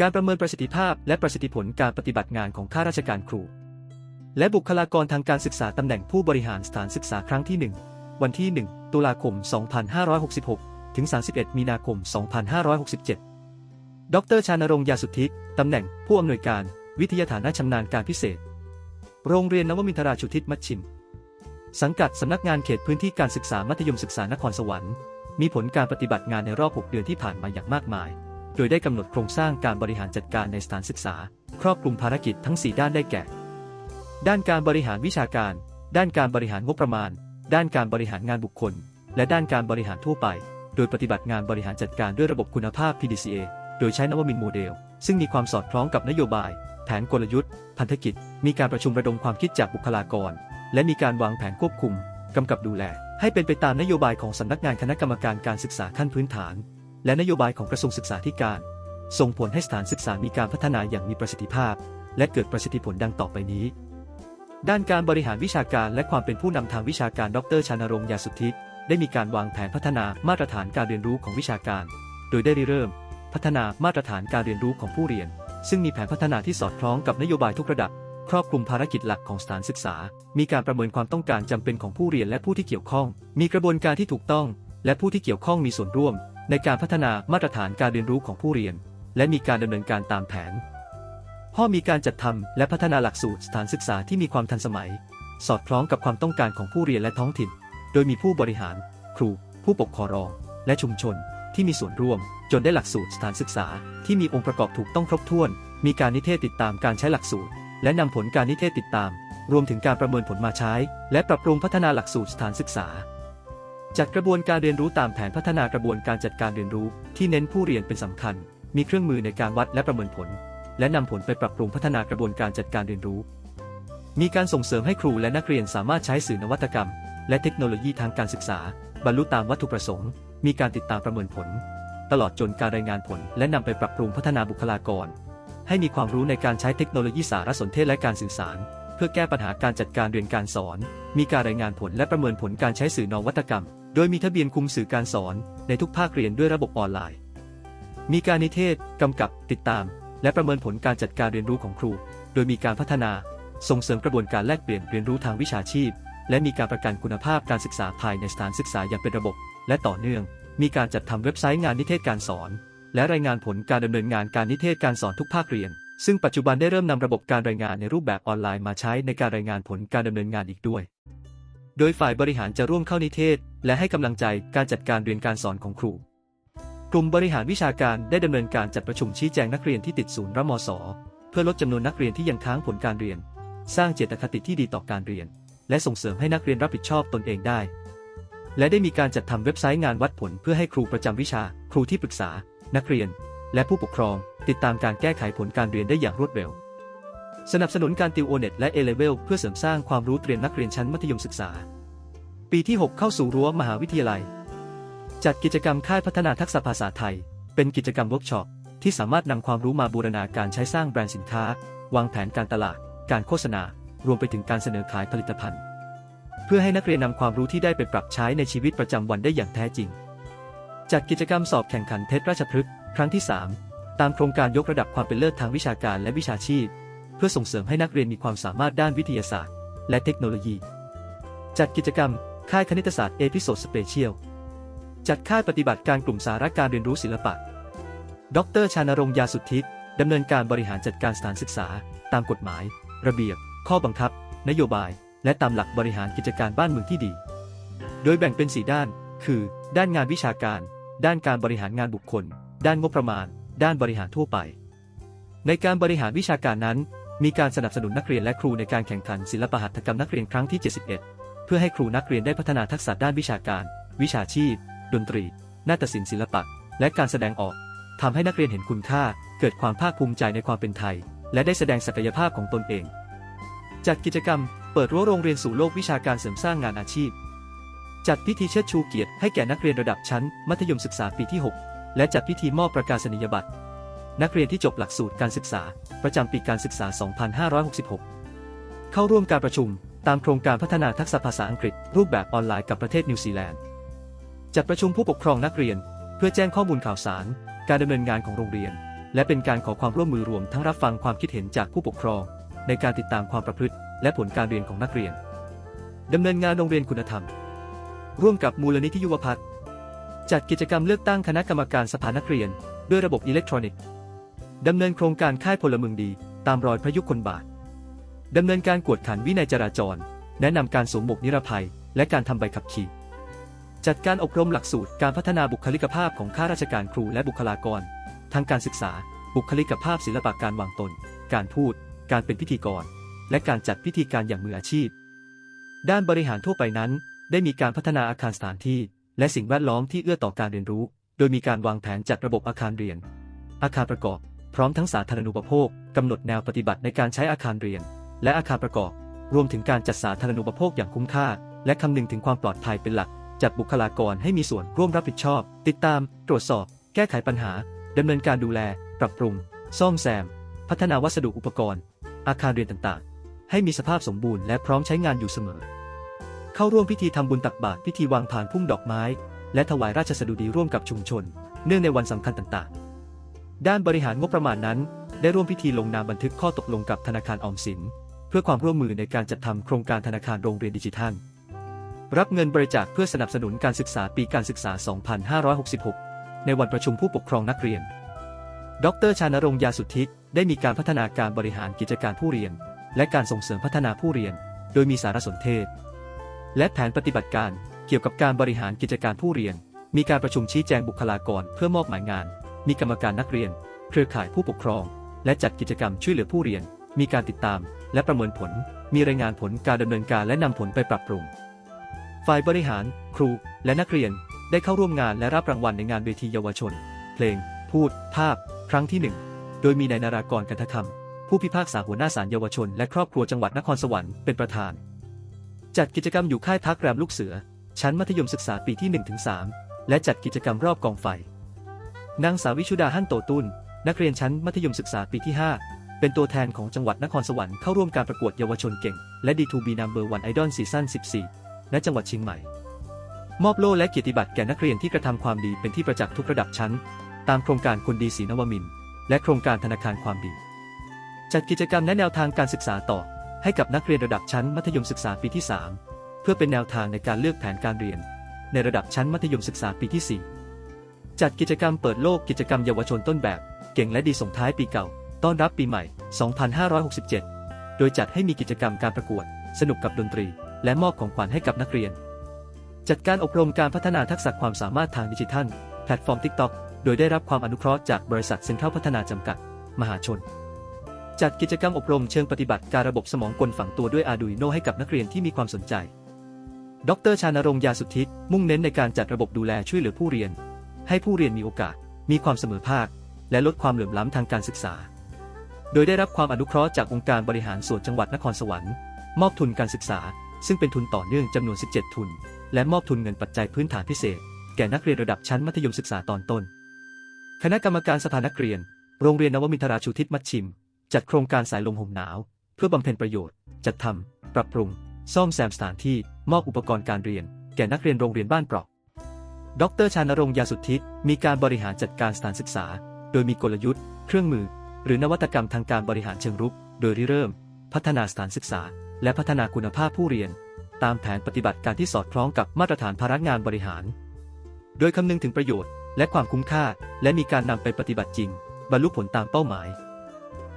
การประเมินประสิทธิภาพและประสิทธิผลการปฏิบัติงานของข้าราชการครู และบุคลากรทางการศึกษาตำแหน่งผู้บริหารสถานศึกษาครั้งที่ 1 วันที่ 1 ตุลาคม 2566 ถึง 31 มีนาคม 2567 ดรชานรงค์ยาสุทธิตำแหน่งผู้อำนวยการ วิทยาฐานะชำนาญการพิเศษ โรงเรียนนวมินทราชุทิศมัชชิม สังกัดสำนักงานเขตพื้นที่การศึกษามัธยมศึกษานครสวรรค์ มีผลการปฏิบัติงานในรอบ 6 เดือนที่ผ่านมาอย่างมากมาย โดยได้กำหนดโครงสร้างการบริหารจัดการในสถานศึกษา ครอบคลุมภารกิจทั้ง 4 ด้านได้แก่ ด้านการบริหารวิชาการ ด้านการบริหารงบประมาณ ด้านการบริหารงานบุคคล และด้านการบริหารทั่วไป โดยปฏิบัติงานบริหารจัดการด้วยระบบคุณภาพ PDCA โดยใช้นวมินโมเดล ซึ่งมีความสอดคล้องกับนโยบาย แผนกลยุทธ์ พันธกิจ มีการประชุมระดมความคิดจากบุคลากร และมีการวางแผนควบคุมกำกับดูแล ให้เป็นไปตามนโยบายของสำนักงานคณะกรรมการการศึกษาขั้นพื้นฐาน และนโยบายของกระทรวงศึกษาธิการ ส่งผลให้สถานศึกษามีการพัฒนาอย่างมีประสิทธิภาพ และเกิดประสิทธิผลดังต่อไปนี้ ด้านการบริหารวิชาการและความเป็นผู้นำทางวิชาการดรชานรงค์ยาสุทธิได้มีการวางแผนพัฒนามาตรฐานการเรียนรู้ของวิชาการ โดยได้ริเริ่ม พัฒนามาตรฐานการเรียนรู้ของผู้เรียน ซึ่งมีแผนพัฒนาที่สอดคล้องกับนโยบายทุกระดับ ครอบคลุมภารกิจหลักของสถานศึกษา มีการประเมินความต้องการจำเป็นของผู้เรียนและผู้ที่เกี่ยวข้อง มีกระบวนการที่ถูกต้อง และผู้ที่เกี่ยวข้องมีส่วนร่วม ในการพัฒนามาตรฐานการเรียนรู้ของผู้เรียน และมีการดำเนินการตามแผนพ่อมีการจัดทำและพัฒนาหลักสูตรสถานศึกษาที่มีความทันสมัย สอดคล้องกับความต้องการของผู้เรียนและท้องถิ่น โดยมีผู้บริหาร ครู ผู้ปกครอง และชุมชน ที่มีส่วนร่วม จนได้หลักสูตรสถานศึกษา ที่มีองค์ประกอบถูกต้องครบถ้วน มีการนิเทศติดตามการใช้หลักสูตร และนำผลการนิเทศติดตาม รวมถึงการประเมินผลมาใช้ และปรับปรุงพัฒนาหลักสูตรสถานศึกษา จัดกระบวนการเรียนรู้ตามแผนพัฒนากระบวนการจัดการเรียนรู้ที่เน้นผู้เรียนเป็นสำคัญ มีเครื่องมือในการวัดและประเมินผล และนำผลไปปรับปรุงพัฒนากระบวนการจัดการเรียนรู้ มีการส่งเสริมให้ครูและนักเรียนสามารถใช้สื่อนวัตกรรม และเทคโนโลยีทางการศึกษา บรรลุตามวัตถุประสงค์ มีการติดตามประเมินผล ตลอดจนการรายงานผล และนำไปปรับปรุงพัฒนาบุคลากร ให้มีความรู้ในการใช้เทคโนโลยีสารสนเทศและการสื่อสาร เพื่อแก้ปัญหาการจัดการเรียนการสอน มีการรายงานผลและประเมินผลการใช้สื่อนวัตกรรม โดยมีทะเบียนคุมสื่อการสอน ในทุกภาคเรียนด้วยระบบออนไลน์ มีการนิเทศ กำกับ ติดตาม และประเมินผลการจัดการเรียนรู้ของครู โดยมีการพัฒนา ส่งเสริมกระบวนการแลกเปลี่ยนเรียนรู้ทางวิชาชีพ และมีการประกันคุณภาพการศึกษาภายในสถานศึกษาอย่างเป็นระบบ และต่อเนื่อง มีการจัดทำเว็บไซต์งานนิเทศการสอน และรายงานผลการดำเนินงานการนิเทศการสอนทุกภาคเรียน ซึ่งปัจจุบันได้เริ่มนำระบบการรายงานในรูปแบบออนไลน์มาใช้ในการรายงานผลการดำเนินงานอีกด้วย โดยฝ่ายบริหารจะร่วมเข้านิเทศ และให้กำลังใจการจัดการเรียนการสอนของครู กลุ่มบริหารวิชาการได้ดำเนินการจัดประชุมชี้แจงนักเรียนที่ติดศูนย์รมศเพื่อลดจำนวนนักเรียนที่ยังค้างผลการเรียน สร้างเจตคติที่ดีต่อการเรียน และส่งเสริมให้นักเรียนรับผิดชอบตนเองได้ และได้มีการจัดทำเว็บไซต์งานวัดผลเพื่อให้ครูประจำวิชา ครูที่ปรึกษา นักเรียน และผู้ปกครอง ติดตามการแก้ไขผลการเรียนได้อย่างรวดเร็ว สนับสนุนการติวโอเน็ตและเอเลเวลเพื่อเสริมสร้างความรู้เตรียมนักเรียนชั้นมัธยมศึกษา ปีที่ 6 เข้าสู่รั้วมหาวิทยาลัย จัดกิจกรรมค่ายพัฒนาทักษะภาษาไทย เป็นกิจกรรมเวิร์กช็อปที่สามารถนำความรู้มาบูรณาการใช้สร้างแบรนด์สินค้า วางแผนการตลาด การโฆษณา รวมไปถึงการเสนอขายผลิตภัณฑ์ เพื่อให้นักเรียนนำความรู้ที่ได้ไปปรับใช้ในชีวิตประจำวันได้อย่างแท้จริง จัดกิจกรรมสอบแข่งขันเทสราชพฤกษ์ครั้งที่ 3 ตามโครงการยกระดับความเป็นเลิศทางวิชาการและวิชาชีพ เพื่อส่งเสริมให้นักเรียนมีความสามารถด้านวิทยาศาสตร์ และเทคโนโลยี จัดกิจกรรม ค่ายคณิตศาสตร์เอพิโซดสเปเชียลจัดค่ายปฏิบัติการกลุ่มสาระการเรียนรู้ศิลปะ ดรชานรงค์ยาสุทธิดำเนินการบริหารจัดการสถานศึกษา ตามกฎหมาย ระเบียบ ข้อบังคับ นโยบาย และตามหลักบริหารกิจการบ้านเมืองที่ดี โดยแบ่งเป็น 4 ด้าน คือ ด้านงานวิชาการ ด้านการบริหารงานบุคคล ด้านงบประมาณ ด้านบริหารทั่วไป ในการบริหารวิชาการนั้น มีการสนับสนุนนักเรียนและครูในการแข่งขันศิลปหัตถกรรมนักเรียนครั้งที่ 71 เพื่อให้ครูนักเรียนได้พัฒนาทักษะด้านวิชาการ วิชาชีพ ดนตรี นาฏศิลป์ศิลปะ และการแสดงออกทำให้นักเรียนเห็นคุณค่า เกิดความภาคภูมิใจในความเป็นไทย และได้แสดงศักยภาพของตนเอง จัดกิจกรรม เปิดรั้วโรงเรียนสู่โลกวิชาการเสริมสร้างงานอาชีพจัดพิธีเชิดชูเกียรติให้แก่นักเรียนระดับชั้น มัธยมศึกษาปีที่ 6 และจัดพิธีมอบประกาศนียบัตร นักเรียนที่จบหลักสูตรการศึกษา ประจำปีการศึกษา 2566 เข้าร่วมการประชุม ตามโครงการพัฒนาทักษะภาษาอังกฤษ รูปแบบออนไลน์กับประเทศนิวซีแลนด์ จัดประชุมผู้ปกครองนักเรียน เพื่อแจ้งข้อมูลข่าวสาร การดำเนินงานของโรงเรียน และเป็นการขอความร่วมมือรวมทั้งรับฟังความคิดเห็นจากผู้ปกครอง ในการติดตามความประพฤติ และผลการเรียนของนักเรียนดำเนินงานโรงเรียนคุณธรรม ร่วมกับมูลนิธิยุวพัฒน์ จัดกิจกรรมเลือกตั้งคณะกรรมการสภานักเรียน ด้วยระบบอิเล็กทรอนิกส์ดำเนินโครงการค่ายพลเมืองดี ตามรอยพระยุคลบาทดำเนินการกวดขันวินัยจราจร แนะนำการสวมหมวกนิรภัย และการทำใบขับขี่ จัดการอบรมหลักสูตรการพัฒนาบุคลิกภาพของข้าราชการครูและบุคลากรทางการศึกษา บุคลิกภาพศิลปะการวางตน การพูด การเป็นพิธีกร และการจัดพิธีการอย่างมืออาชีพ ด้านบริหารทั่วไปนั้น ได้มีการพัฒนาอาคารสถานที่ และสิ่งแวดล้อมที่เอื้อต่อการเรียนรู้ โดยมีการวางแผนจัดระบบอาคารเรียน อาคารประกอบ พร้อมทั้งสาธารณูปโภคกำหนดแนวปฏิบัติในการใช้อาคารเรียน และอาคารประกอบ รวมถึงการจัดสาธารณูปโภคอย่างคุ้มค่า และคำนึงถึงความปลอดภัยเป็นหลัก จัดบุคลากรให้มีส่วนร่วมรับผิดชอบ ติดตาม ตรวจสอบ แก้ไขปัญหาดำเนินการดูแล ปรับปรุง ซ่อมแซม พัฒนาวัสดุอุปกรณ์ อาคารเรียนต่างๆ ให้มีสภาพสมบูรณ์และพร้อมใช้งานอยู่เสมอ เข้าร่วมพิธีทำบุญตักบาตรพิธีวางผานพุ่มดอกไม้ และถวายราชสดุดีร่วมกับชุมชน เนื่องในวันสำคัญต่างๆ ด้านบริหารงบประมาณนั้น ได้ร่วมพิธีลงนามบันทึกข้อตกลงกับธนาคารออมสิน เพื่อความร่วมมือในการจัดทำโครงการธนาคารโรงเรียนดิจิทัล รับเงินบริจาคเพื่อสนับสนุนการศึกษาปีการศึกษา 2566 ในวันประชุมผู้ปกครองนักเรียน ดรชานรงค์ยาสุทธิได้มีการพัฒนาการบริหารกิจการผู้เรียน และการส่งเสริมพัฒนาผู้เรียน โดยมีสารสนเทศ และแผนปฏิบัติการเกี่ยวกับการบริหารกิจการผู้เรียน มีการประชุมชี้แจงบุคลากรเพื่อมอบหมายงาน มีกรรมการนักเรียน เครือข่ายผู้ปกครอง และจัดกิจกรรมช่วยเหลือผู้เรียน มีการติดตาม และประเมินผล มีรายงานผลการดำเนินการและนำผลไปปรับปรุง ฝ่ายบริหาร ครู และนักเรียนได้เข้าร่วมงานและรับรางวัลในงานเวทีเยาวชน เพลง พูด ภาพ ครั้งที่หนึ่งโดยมีนายนารากรกันทคำผู้พิพากษาหัวหน้าศาลเยาวชนและครอบครัวจังหวัดนครสวรรค์เป็นประธาน จัดกิจกรรมอยู่ค่ายพักแรมลูกเสือ ชั้นมัธยมศึกษาปีที่ 1-3 และจัดกิจกรรมรอบกองไฟ นางสาววิชุดาหั่นโตตุนนักเรียนชั้นมัธยมศึกษาปีที่ 5 เป็นตัวแทนของจังหวัดนครสวรรค์เข้าร่วมการประกวดเยาวชนเก่ง และ D2B Number One Idol Season 14 ณ จังหวัดเชียงใหม่ มอบโล่และเกียรติบัตรแก่นักเรียนที่กระทำความดีเป็นที่ประจักษ์ทุกระดับชั้น ตามโครงการคนดีศรีนวมินและโครงการธนาคารความดี จัดกิจกรรมและแนวทางการศึกษาต่อ ให้กับนักเรียนระดับชั้นมัธยมศึกษาปีที่ 3 เพื่อเป็นแนวทางในการเลือกแผนการเรียน ในระดับชั้นมัธยมศึกษาปีที่ 4 จัดกิจกรรมเปิดโลกกิจกรรมเยาวชนต้นแบบ เก่งและดีส่งท้ายปีเก่า ต้อนรับปีใหม่ 2567 โดยจัดให้มีกิจกรรมการประกวด สนุกกับดนตรี และมอบของขวัญให้กับนักเรียน จัดการอบรมการพัฒนาทักษะความสามารถทางดิจิทัล แพลตฟอร์ม TikTok โดยได้รับความอนุเคราะห์จากบริษัทเซ็นทรัลพัฒนาจำกัด มหาชน จัดกิจกรรมอบรมเชิงปฏิบัติการระบบสมองกลฝังตัวด้วย Arduino ให้กับนักเรียนที่มีความสนใจ ดรชานรงค์ยาสุทธิมุ่งเน้นในการจัดระบบดูแลช่วยเหลือผู้เรียน ให้ผู้เรียนมีโอกาส มีความเสมอภาค และลดความเหลื่อมล้ำทางการศึกษา โดยได้รับความอนุเคราะห์จากองค์การบริหารส่วนจังหวัดนครสวรรค์ มอบทุนการศึกษา ซึ่งเป็นทุนต่อเนื่องจำนวน 17 ทุน และมอบทุนเงินปัจจัยพื้นฐานพิเศษ แก่นักเรียนระดับชั้นมัธยมศึกษาตอนต้น คณะกรรมการสภานักเรียน โรงเรียนนวมินทราชูทิศมัชชิม จัดโครงการสายลมห่มหนาว เพื่อบำเพ็ญประโยชน์ จัดทำ ปรับปรุง ซ่อมแซมสถานที่ มอบอุปกรณ์การเรียน แก่นักเรียนโรงเรียนบ้านเปราะ ดรชานรงยาสุทธิมีการบริหารจัดการสถานศึกษา โดยมีกลยุทธ์ เครื่องมือ หรือนวัตกรรมทางการบริหารเชิงรุก โดยริเริ่ม พัฒนาสถานศึกษา และพัฒนาคุณภาพผู้เรียน ตามแผนปฏิบัติการที่สอดคล้องกับมาตรฐานภาระงานบริหาร โดยคำนึงถึงประโยชน์ และความคุ้มค่า และมีการนำไปปฏิบัติจริง บรรลุผลตามเป้าหมาย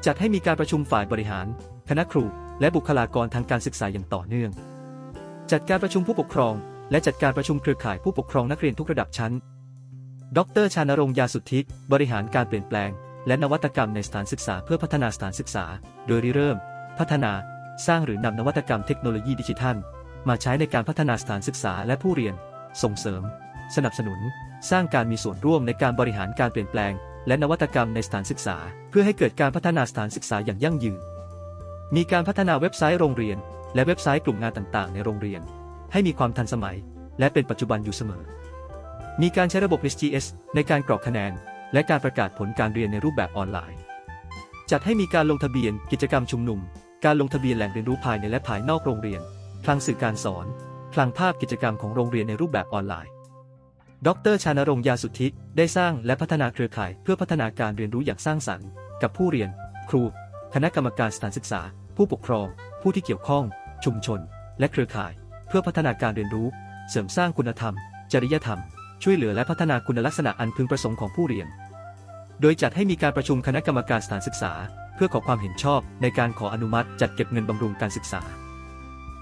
จัดให้มีการประชุมฝ่ายบริหาร คณะครู และบุคลากรทางการศึกษาอย่างต่อเนื่อง จัดการประชุมผู้ปกครอง และจัดการประชุมเครือข่ายผู้ปกครองนักเรียนทุกระดับชั้น ดรชานรงค์ยาสุทธิ บริหารการเปลี่ยนแปลง และนวัตกรรมในสถานศึกษาเพื่อพัฒนาสถานศึกษา โดยริเริ่ม พัฒนา สร้างหรือนำนวัตกรรมเทคโนโลยีดิจิทัล มาใช้ในการพัฒนาสถานศึกษาและผู้เรียน ส่งเสริม สนับสนุน สร้างการมีส่วนร่วมในการบริหารการเปลี่ยนแปลง และนวัตกรรมในสถานศึกษา เพื่อให้เกิดการพัฒนาสถานศึกษาอย่างยั่งยืน มีการพัฒนาเว็บไซต์โรงเรียน และเว็บไซต์กลุ่มงานต่างๆ ในโรงเรียน ให้มีความทันสมัย และเป็นปัจจุบันอยู่เสมอ มีการใช้ระบบ SGS ในการกรอกคะแนน และการประกาศผลการเรียนในรูปแบบออนไลน์ จัดให้มีการลงทะเบียนกิจกรรมชุมนุม การลงทะเบียนแหล่งเรียนรู้ภายในและภายนอกโรงเรียน คลังสื่อการสอน คลังภาพกิจกรรมของโรงเรียนในรูปแบบออนไลน์ ดรชานรงค์ยาสุทธิ ได้สร้างและพัฒนาเครือข่ายเพื่อพัฒนาการเรียนรู้อย่างสร้างสรรค์ กับผู้เรียน ครู คณะกรรมการสถานศึกษา ผู้ปกครอง ผู้ที่เกี่ยวข้อง ชุมชน และเครือข่าย เพื่อพัฒนาการเรียนรู้ เสริมสร้างคุณธรรม จริยธรรม ช่วยเหลือและพัฒนาคุณลักษณะอันพึงประสงค์ของผู้เรียน โดยจัดให้มีการประชุมคณะกรรมการสถานศึกษา เพื่อขอความเห็นชอบในการขออนุมัติ จัดเก็บเงินบำรุงการศึกษา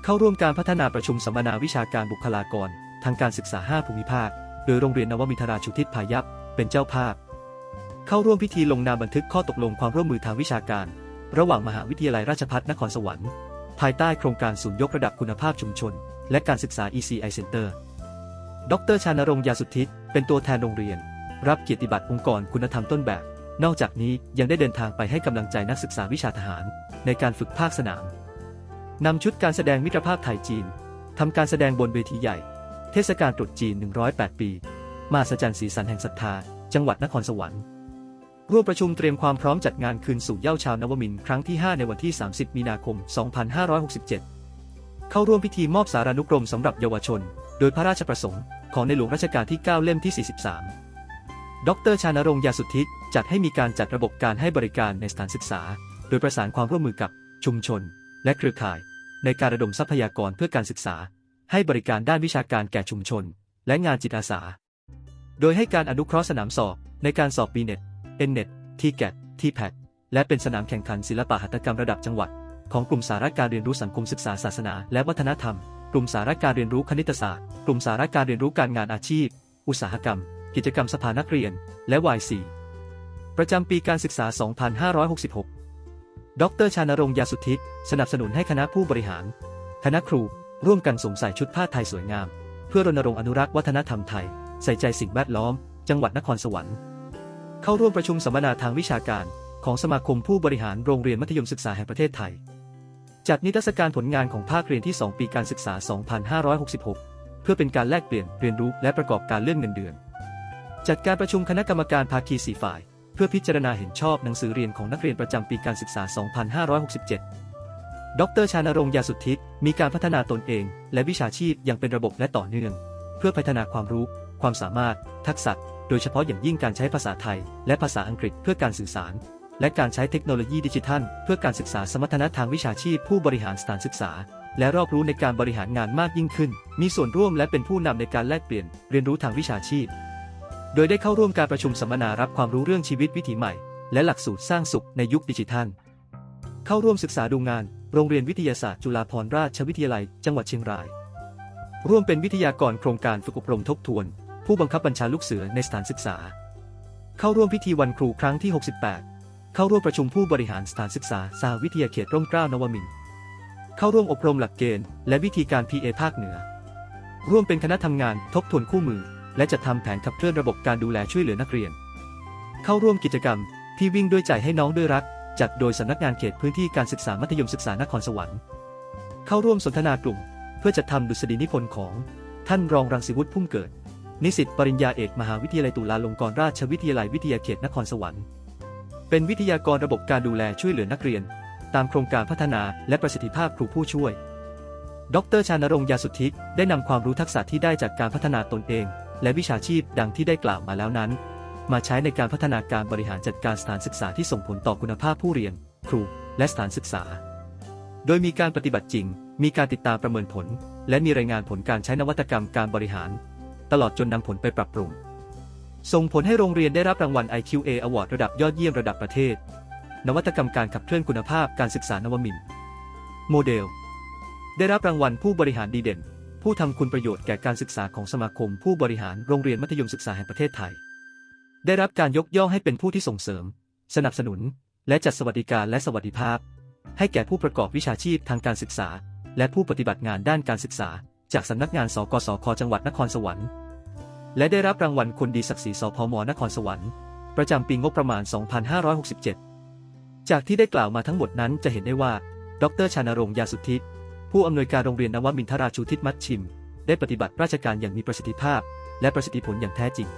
เข้าร่วมการพัฒนาประชุมสัมมนาวิชาการบุคลากร ทางการศึกษา 5 ภูมิภาค โดยโรงเรียนนวมินทราชุทิศพายัพเป็นเจ้าภาพ เข้าร่วมพิธีลงนามบันทึกข้อตกลงความร่วมมือทางวิชาการ ระหว่างมหาวิทยาลัยราชภัฏนครสวรรค์ ภายใต้โครงการศูนย์ยกระดับคุณภาพชุมชน และการศึกษา ECI Center ดรชานรงค์ยาสุทธิตเป็นตัวแทนโรงเรียน รับเกียรติบัตรองค์กรคุณธรรมต้นแบบ นอกจากนี้ยังได้เดินทางไปให้กำลังใจนักศึกษาวิชาทหาร ในการฝึกภาคสนามนำชุดการแสดงมิตรภาพไทยจีนทำการแสดงบนเวทีใหญ่ เทศกาลตรุษจีน 108 ปี มาสจันสีสันแห่งศรัทธา จังหวัดนครสวรรค์ร่วมประชุมเตรียมความพร้อมจัดงานคืนสู่เย้าชาวนวมินครั้งที่ 5 ในวันที่ 30 มีนาคม 2567 เข้าร่วมพิธีมอบสารานุกรมสำหรับเยาวชน โดยพระราชประสงค์ ของในหลวงรัชกาลที่ 9 เล่มที่ 43 ดรชานรงค์ยาสุทธิจัดให้มีการจัดระบบการให้บริการในสถานศึกษา โดยประสานความร่วมมือกับชุมชน และเครือข่าย ในการระดมทรัพยากรเพื่อการศึกษา ให้บริการด้านวิชาการแก่ชุมชน และงานจิตอาสา โดยให้การอนุเคราะห์สนามสอบ ในการสอบ B-NET N-NET T-GAT T-PAT และเป็นสนามแข่งขันศิลปะหัตถกรรมระดับจังหวัด ของกลุ่มสาระการเรียนรู้สังคมศึกษาศาสนา และวัฒนธรรม กลุ่มสาระการเรียนรู้คณิตศาสตร์ กลุ่มสาระการเรียนรู้การงานอาชีพ อุตสาหกรรม กิจกรรมสภานักเรียน และ Y4 ประจำปีการศึกษา 2566 ดรชานรงค์ยาสุทธิสนับสนุนให้คณะผู้บริหาร คณะครู ร่วมกันสวมใส่ชุดผ้าไทยสวยงาม เพื่อรณรงค์อนุรักษ์วัฒนธรรมไทย ใส่ใจสิ่งแวดล้อม จังหวัดนครสวรรค์ เข้าร่วมประชุมสัมมนาทางวิชาการ ของสมาคมผู้บริหารโรงเรียนมัธยมศึกษาแห่งประเทศไทย จัดนิทรรศการผลงานของภาคเรียนที่ 2 ปีการศึกษา 2566 เพื่อเป็นการแลกเปลี่ยนเรียนรู้และประกอบการเลื่อนเงินเดือน จัดการประชุมคณะกรรมการภาคีสีฝ่าย เพื่อพิจารณาเห็นชอบหนังสือเรียนของนักเรียนประจำปีการศึกษา 2567 ดรชานรงค์ยาสุทธิมีการพัฒนาตนเอง และวิชาชีพอย่างเป็นระบบและต่อเนื่อง เพื่อพัฒนาความรู้ ความสามารถ ทักษะ โดยเฉพาะอย่างยิ่งการใช้ภาษาไทย และภาษาอังกฤษเพื่อการสื่อสาร และการใช้เทคโนโลยีดิจิทัล เพื่อการศึกษาสมรรถนะทางวิชาชีพผู้บริหารสถานศึกษา และรอบรู้ในการบริหารงานมากยิ่งขึ้น มีส่วนร่วมและเป็นผู้นำในการแลกเปลี่ยน เรียนรู้ทางวิชาชีพ โดยได้เข้าร่วมการประชุมสัมมนารับความรู้เรื่องชีวิตวิถีใหม่ และหลักสูตรสร้างสุขในยุคดิจิทัล เข้าร่วมศึกษาดูงาน โรงเรียนวิทยาศาสตร์จุฬาภรณราชวิทยาลัย จังหวัดเชียงราย ร่วมเป็นวิทยากรโครงการฝึกอบรมทบทวน ผู้บังคับบัญชาลูกเสือในสถานศึกษา เข้าร่วมพิธีวันครูครั้งที่ 68 เข้าร่วมประชุมผู้บริหารสถานศึกษาสหวิทยาเขตร่มเกล้านวมินทร์เข้าร่วมอบรมหลักเกณฑ์และวิธีการ PA ภาคเหนือ ร่วมเป็นคณะทำงานทบทวนคู่มือ และจัดทำแผนขับเคลื่อนระบบการดูแลช่วยเหลือนักเรียน เข้าร่วมกิจกรรมที่วิ่งด้วยใจให้น้องด้วยรัก จัดโดยสำนักงานเขตพื้นที่การศึกษามัธยมศึกษานครสวรรค์ เข้าร่วมสนทนากลุ่ม เพื่อจัดทำดุษฎีนิพนธ์ของ ท่านรองรังสิวุฒิพุ่มเกิด นิสิตปริญญาเอกมหาวิทยาลัยตุลาลงกรณราชวิทยาลัยวิทยาเขตนครสวรรค์ เป็นวิทยากรระบบการดูแลช่วยเหลือนักเรียน ตามโครงการพัฒนาและประสิทธิภาพครูผู้ช่วย ดรชานรงค์ยาสุทธิได้นำความรู้ทักษะที่ได้จากการพัฒนาตนเอง และวิชาชีพดังที่ได้กล่าวมาแล้วนั้น มาใช้ในการพัฒนาการบริหารจัดการสถานศึกษาที่ส่งผลต่อคุณภาพผู้เรียน ครู และสถานศึกษา โดยมีการปฏิบัติจริง มีการติดตามประเมินผล และมีรายงานผลการใช้นวัตกรรมการบริหาร ตลอดจนนำผลไปปรับปรุง ส่งผลให้โรงเรียนได้รับรางวัล IQA Award ระดับยอดเยี่ยมระดับประเทศ นวัตกรรมการขับเคลื่อนคุณภาพการศึกษานวมินโมเดล ได้รับรางวัลผู้บริหารดีเด่น ผู้ทำคุณประโยชน์แก่การศึกษาของสมาคมผู้บริหารโรงเรียนมัธยมศึกษาแห่งประเทศไทย ได้รับการยกย่องให้เป็นผู้ที่ส่งเสริม สนับสนุน และจัดสวัสดิการและสวัสดิภาพ ให้แก่ผู้ประกอบวิชาชีพทางการศึกษา และผู้ปฏิบัติงานด้านการศึกษา จากสำนักงานสกสคจังหวัดนครสวรรค์ และได้รับรางวัลคนดีศักดิ์ศรีสพมนครสวรรค์ประจำปีงบประมาณ 2567 จากที่ได้กล่าวมาทั้งหมดนั้นจะเห็นได้ว่า ดรชานรงยาสุทธิผู้อำนวยการโรงเรียนนวมินทราชูทิศมัชชิม ได้ปฏิบัติราชการอย่างมีประสิทธิภาพ และประสิทธิผลอย่างแท้จริง